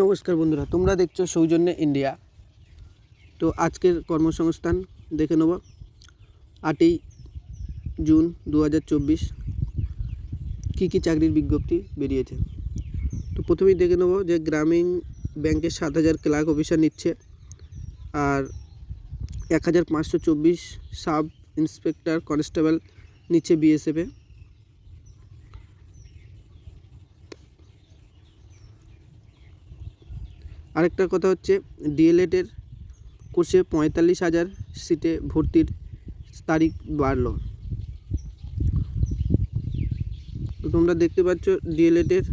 নমস্কার বন্ধুরা, তোমরা দেখছ সৌজন্যে ইন্ডিয়া তো আজকের কর্মসংস্থান দেখে নেব। আটই জুন দু হাজার চব্বিশ কী কী চাকরির বিজ্ঞপ্তি বেরিয়েছে? তো প্রথমেই দেখে নেব যে গ্রামীণ ব্যাংকের সাত হাজার ক্লার্ক অফিসার নিচ্ছে আর এক হাজার পাঁচশো চব্বিশ সাব ইন্সপেক্টর কনস্টেবল নিচ্ছে বিএসএফে আরেকটা কথা হচ্ছে ডিএলএডের কোর্সে পঁয়তাল্লিশ হাজার সিটে ভর্তির তারিখ বাড়লো। তো তোমরা দেখতে পাচ্ছ ডিএলএডের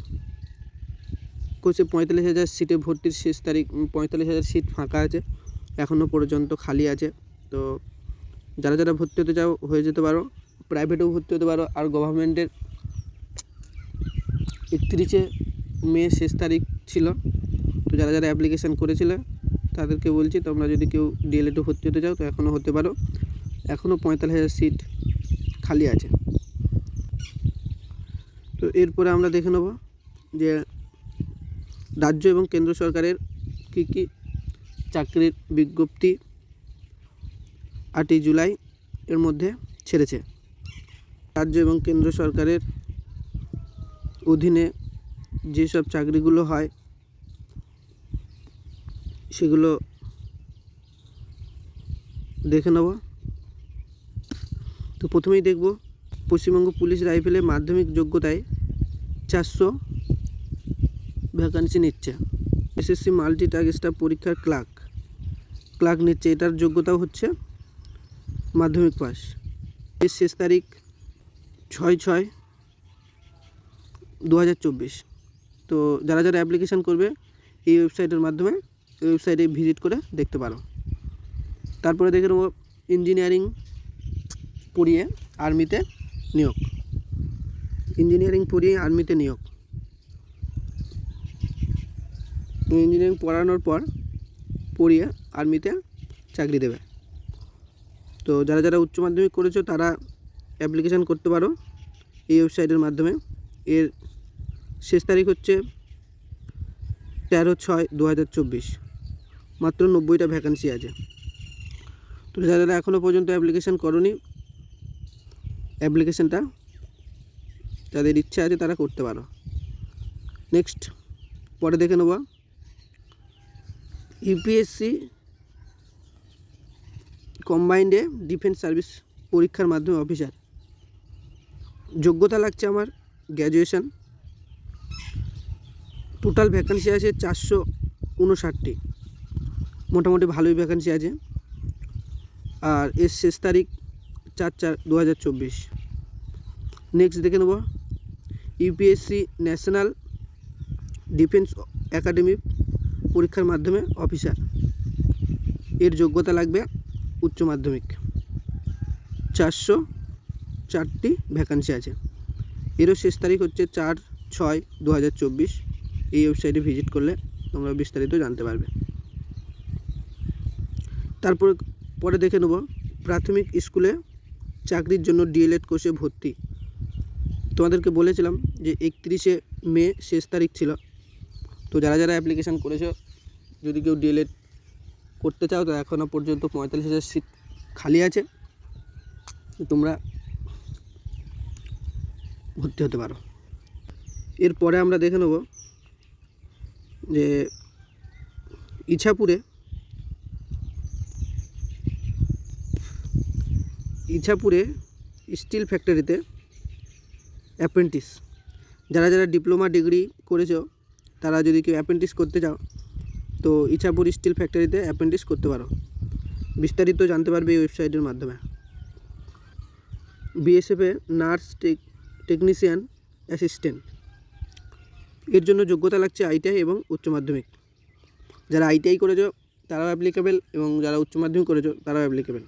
কোর্সে পঁয়তাল্লিশ হাজার সিটে ভর্তির শেষ তারিখ, পঁয়তাল্লিশ হাজার সিট ফাঁকা আছে এখনও পর্যন্ত খালি আছে। তো যারা যারা ভর্তি হতে চাও, হয়ে যেতে পারো। প্রাইভেটেও ভর্তি হতে পারো। আর গভর্নমেন্টের একত্রিশে মে শেষ তারিখ ছিল। তো যারা যারা অ্যাপ্লিকেশান করেছিলে, তাদেরকে বলছি, তোমরা যদি কেউ ডিএলএডে ভর্তি হতে চাও, তো এখনও হতে পারো। এখনও পঁয়তাল্লিশ হাজার সিট খালি আছে। তো এরপরে আমরা দেখে নেব যে রাজ্য এবং কেন্দ্র সরকারের কী কী চাকরির বিজ্ঞপ্তি আটই জুলাই এর মধ্যে ছেড়েছে। রাজ্য এবং কেন্দ্র সরকারের অধীনে যেসব চাকরিগুলো হয় সেগুলো দেখে নেব। তো প্রথমেই দেখব, পশ্চিমবঙ্গ পুলিশ রাইফেলে মাধ্যমিক যোগ্যতায় চারশো ভ্যাকান্সি নিচ্ছে। এসএসসি মাল্টি টার্গ স্টাফ পরীক্ষার ক্লার্ক ক্লার্ক নিচ্ছে, এটার যোগ্যতাও হচ্ছে মাধ্যমিক পাস এর শেষ তারিখ ছয় ছয় দু তো যারা যারা অ্যাপ্লিকেশান করবে এই ওয়েবসাইটের মাধ্যমে ওয়েবসাইটে ভিজিট করে দেখতে পারো। তারপরে দেখে নেব ইঞ্জিনিয়ারিং পড়িয়ে আর্মিতে নিয়োগ। ইঞ্জিনিয়ারিং পড়িয়ে আর্মিতে নিয়োগ। ইঞ্জিনিয়ারিং পড়ানোর পর পড়িয়ে আর্মিতে চাকরি দেবে। তো যারা যারা উচ্চ মাধ্যমিক করেছ, তারা অ্যাপ্লিকেশান করতে পারো এই ওয়েবসাইটের মাধ্যমে। এর শেষ তারিখ হচ্ছে তেরো ছয় দু হাজার চব্বিশ। মাত্র নব্বইটা ভ্যাকান্সি আছে। তো যারা এখনও পর্যন্ত অ্যাপ্লিকেশান করনি। অ্যাপ্লিকেশানটা যাদের ইচ্ছা আছে তারা করতে পারো। নেক্সট পরে দেখে নেব। ইউপিএসসি কম্বাইন্ডে ডিফেন্স সার্ভিস পরীক্ষার মাধ্যমে অফিসার যোগ্যতা লাগছে আমার গ্র্যাজুয়েশান টোটাল ভ্যাকান্সি আছে চারশো উনষাটটি। মোটামুটি ভালোই ভ্যাকান্সি আছে। আর এর শেষ তারিখ চার চার দু হাজার চব্বিশ। নেক্সট দেখে নেব। ইউপিএসসি ন্যাশনাল ডিফেন্স একাডেমি পরীক্ষার মাধ্যমে অফিসার এর যোগ্যতা লাগবে উচ্চ মাধ্যমিক। চারশো চারটি ভ্যাকান্সি আছে। এরও শেষ তারিখ হচ্ছে চার ছয় দু এই ওয়েবসাইটে ভিজিট করলে তোমরা বিস্তারিত জানতে পারবে। তারপরে, পরে দেখে নেব। প্রাথমিক স্কুলে চাকরির জন্য ডিএলএড কোর্সে ভর্তি। তোমাদেরকে বলেছিলাম যে একত্রিশে মে শেষ তারিখ ছিল। তো যারা যারা অ্যাপ্লিকেশান করেছ, যদি কেউ ডিএলএড করতে চাও, তো এখনও পর্যন্ত পঁয়তাল্লিশ হাজার সিট খালি আছে। তোমরা ভর্তি হতে পারো। এরপরে আমরা দেখে নেব যে ইছাপুরে ইছাপুরে স্টিল ফ্যাক্টরিতে অ্যাপ্রেন্টিস। যারা যারা ডিপ্লোমা ডিগ্রি করেছ, তারা যদি কেউ অ্যাপ্রেন্টিস করতে চাও, তো ইছাপুর স্টিল ফ্যাক্টরিতে অ্যাপ্রেন্টিস করতে পারো। বিস্তারিত জানতে পারবে এই ওয়েবসাইটের মাধ্যমে। বিএসএফে নার্স টেক, টেকনিশিয়ান অ্যাসিস্ট্যান্ট। এর জন্য যোগ্যতা লাগছে আইটিআই এবং উচ্চ মাধ্যমিক। যারা আইটিআই করেছ, তারাও অ্যাপ্লিকেবেল এবং যারা উচ্চ মাধ্যমিক করেছ, তারাও অ্যাপ্লিকেবেল।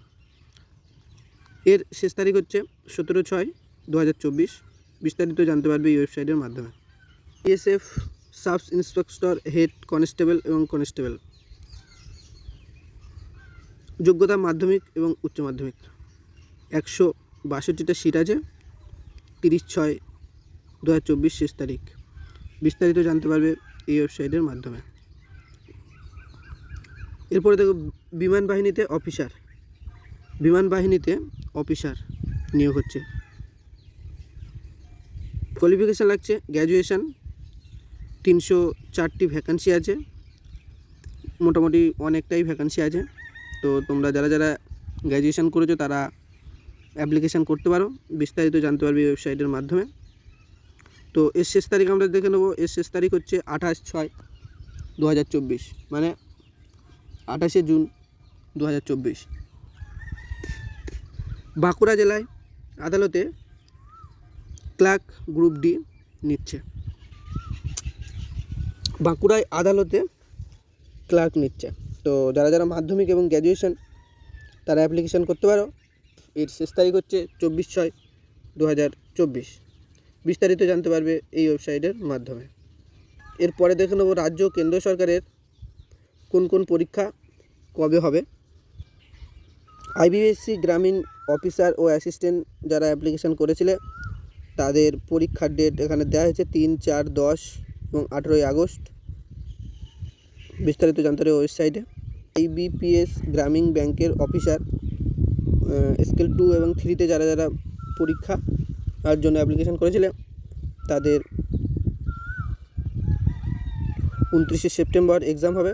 এর শেষ তারিখ হচ্ছে সতেরো ছয় দু বিস্তারিত জানতে পারবে এই ওয়েবসাইটের মাধ্যমে। BSF sub inspector, head constable এবং কনস্টেবল। যোগ্যতা মাধ্যমিক এবং উচ্চ মাধ্যমিক। একশো বাষট্টিটা সিট আছে, তিরিশ ছয় দু শেষ তারিখ। বিস্তারিত জানতে পারবে এই ওয়েবসাইটের মাধ্যমে। এরপরে দেখো বিমান বাহিনীতে অফিসার। বিমান বাহিনীতে অফিসার নিয়োগ হচ্ছে। কোয়ালিফিকেশান লাগছে গ্র্যাজুয়েশান তিনশো চারটি ভ্যাকান্সি আছে। মোটামুটি অনেকটাই ভ্যাকান্সি আছে। তো তোমরা যারা যারা গ্র্যাজুয়েশান করেছ, তারা অ্যাপ্লিকেশান করতে পারো। বিস্তারিত জানতে পারবে ওয়েবসাইটের মাধ্যমে। তো এর শেষ তারিখ আমরা দেখে নেব। এর শেষ তারিখ হচ্ছে আঠাশ ছয় দু মানে আঠাশে জুন দু হাজার চব্বিশ। বাঁকুড়া জেলায় আদালতে ক্লার্ক গ্রুপ ডি নিচ্ছে। বাঁকুড়ায় আদালতে ক্লার্ক নিচ্ছে। তো যারা যারা মাধ্যমিক এবং গ্র্যাজুয়েশন তারা অ্যাপ্লিকেশান করতে পারো। এর শেষ তারিখ হচ্ছে চব্বিশ ছয় দু হাজার চব্বিশ। বিস্তারিত জানতে পারবে এই ওয়েবসাইটের মাধ্যমে। এরপরে দেখে নেব রাজ্য কেন্দ্র সরকারের কোন কোন পরীক্ষা কবে হবে। আইবিএসসি গ্রামীণ অফিসার ও অ্যাসিস্ট্যান্ট যারা অ্যাপ্লিকেশান করেছিলে, তাদের পরীক্ষার ডেট এখানে দেওয়া হয়েছে তিন চার দশ এবং আঠেরোই আগস্ট। বিস্তারিত জানতে হবে ওয়েবসাইটে। আইবিপিএস গ্রামীণ ব্যাংকের অফিসার স্কেল টু এবং থ্রিতে যারা যারা পরীক্ষা আর জন্য অ্যাপ্লিকেশান করেছিলে, তাদের উনত্রিশে সেপ্টেম্বর এক্সাম হবে।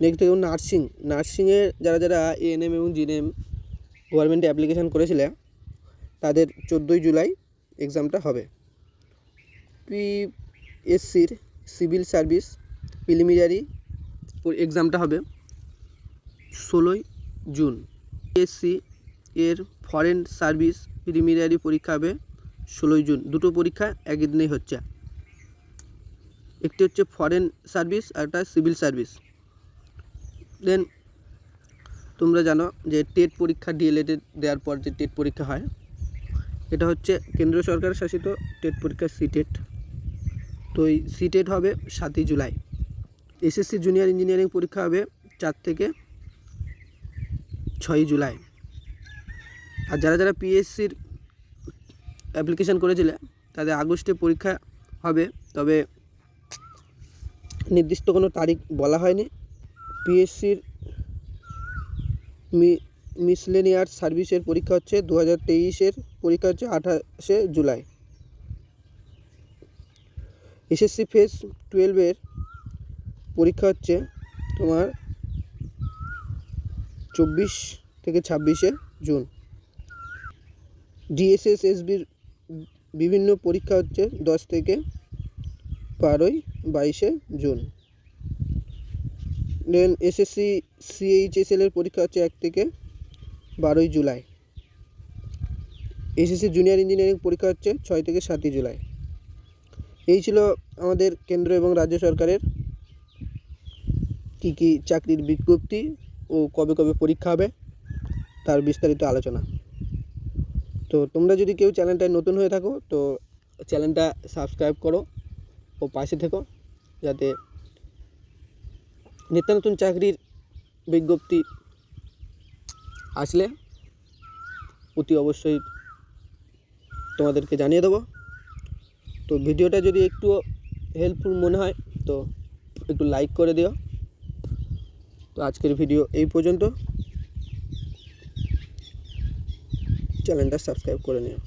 নেক্সট দেখুন নার্সিং নার্সিংয়ে যারা যারা এএনএম এবং জিএনএম গভর্নমেন্টে অ্যাপ্লিকেশান করেছিলে, তাদের চোদ্দোই জুলাই এক্সামটা হবে। পিএসসির সিভিল সার্ভিস প্রিলিমিনারি এক্সামটা হবে ষোলোই জুন। পিএসসি এর ফরেন সার্ভিস প্রিলিমিনারি পরীক্ষা হবে ষোলোই জুন। দুটো পরীক্ষা একই দিনেই হচ্ছে। একটি হচ্ছে ফরেন সার্ভিস আর একটা সিভিল সার্ভিস দেন তোমরা জানো যে টেট পরীক্ষা ডিএলএডে দেওয়ার পর যে টেট পরীক্ষা হয়, এটা হচ্ছে কেন্দ্র সরকার শাসিত টেট পরীক্ষা সিটেট তো এই সিটেট হবে সাতই জুলাই। এসএসসি জুনিয়র ইঞ্জিনিয়ারিং পরীক্ষা হবে চার থেকে ছয়ই জুলাই। আর যারা যারা পিএসসির অ্যাপ্লিকেশান করেছিলে, তাদের আগস্টে পরীক্ষা হবে, তবে নির্দিষ্ট কোনো তারিখ বলা হয়নি। পিএসসির মি, মিসলেনিয়ার সার্ভিসের পরীক্ষা হচ্ছে দু হাজার তেইশের পরীক্ষা হচ্ছে আঠাশে জুলাই। এসএসসি ফেস টুয়েলভের পরীক্ষা হচ্ছে তোমার চব্বিশ থেকে ছাব্বিশে জুন। ডিএসএসএসবির বিভিন্ন পরীক্ষা হচ্ছে দশ থেকে বারোই বাইশে জুন। দেন এসএসসি সিএইচএসএল এর পরীক্ষা হচ্ছে এক থেকে বারোই জুলাই। এসএসসি জুনিয়র ইঞ্জিনিয়ারিং পরীক্ষা হচ্ছে ছয় থেকে সাতই জুলাই। এই ছিল আমাদের কেন্দ্র এবং রাজ্য সরকারের কী কী চাকরির বিজ্ঞপ্তি ও কবে কবে পরীক্ষা হবে তার বিস্তারিত আলোচনা। তো তোমরা যদি কেউ চ্যানেলটায় নতুন হয়ে থাকো, তো চ্যানেলটা সাবস্ক্রাইব করো ও পাশে থেকো, যাতে নিত্য নতুন চাকরির বিজ্ঞপ্তি আসলে অতি অবশ্যই তোমাদেরকে জানিয়ে দেবো। তো ভিডিওটা যদি একটু হেল্পফুল মনে হয়, তো একটু লাইক করে দিও। তো আজকের ভিডিও এই পর্যন্ত। চ্যানেলটা সাবস্ক্রাইব করে নিও।